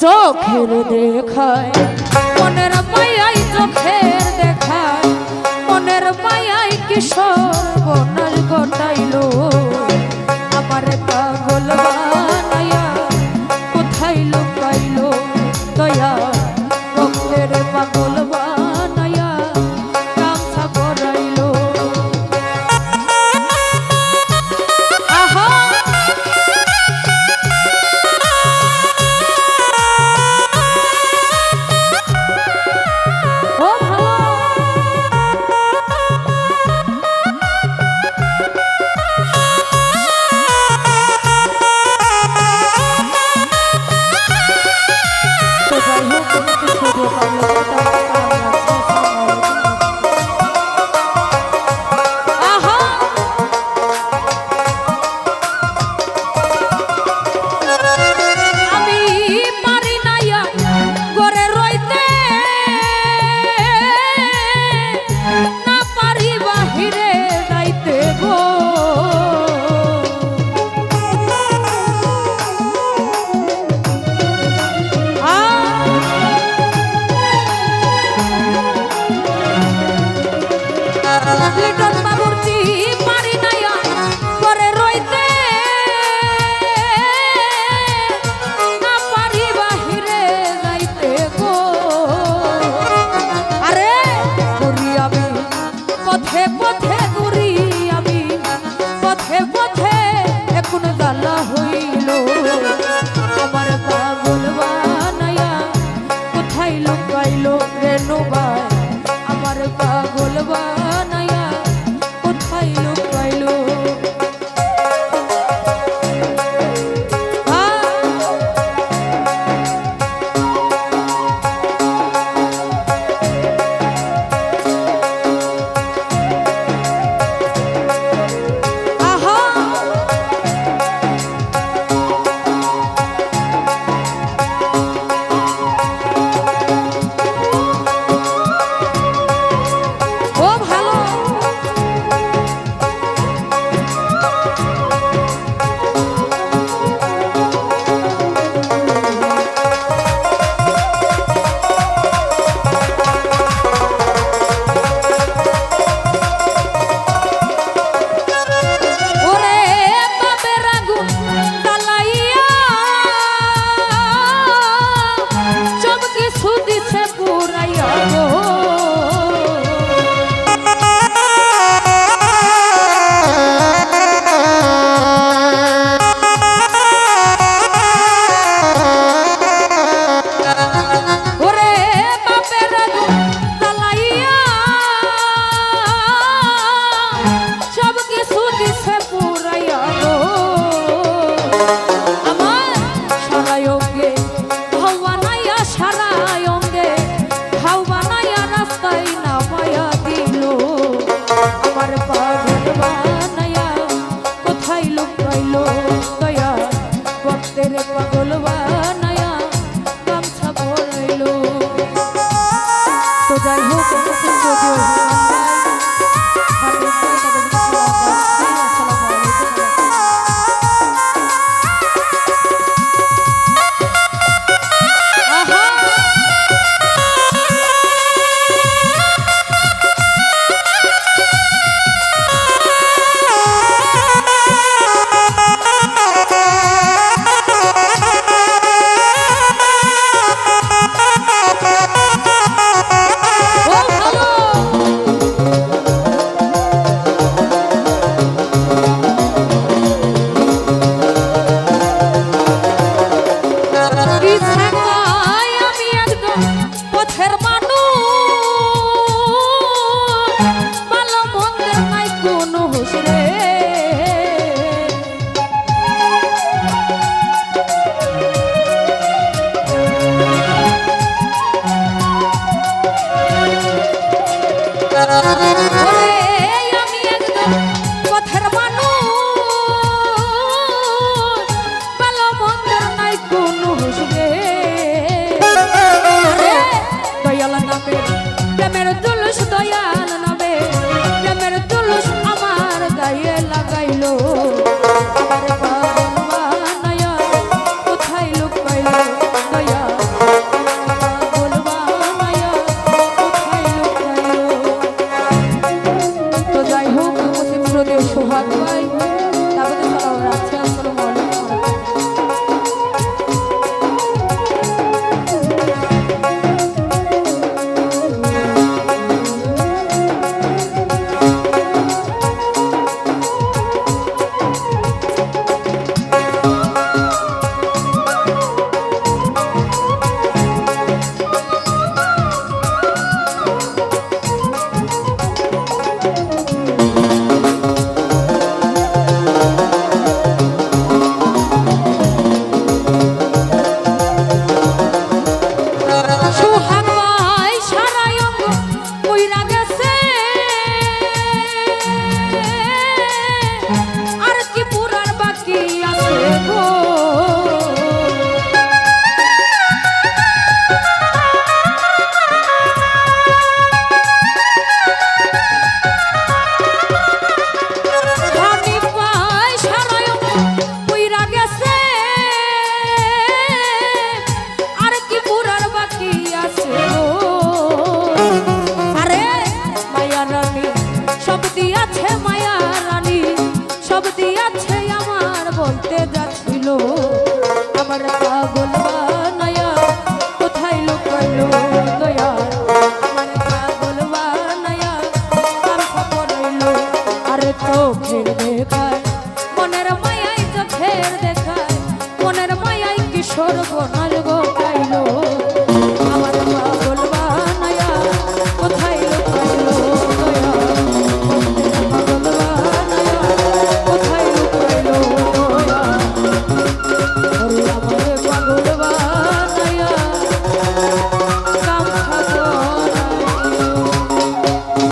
চোখের দেখায় মনের মায়াই চোখের দেখায় মনের মায়াই কিশোর বনাল গোটাইলো chocolate বলতে যাচ্ছিল, আমার পাগল বানায়া কোথায় লুকালো দয়া? আমার পাগল বানায়া তার খবর এলো আর চোখের দেখায়, মনের মায়াই চোখের দেখায়, মনের মায়াই কিশোর বনায়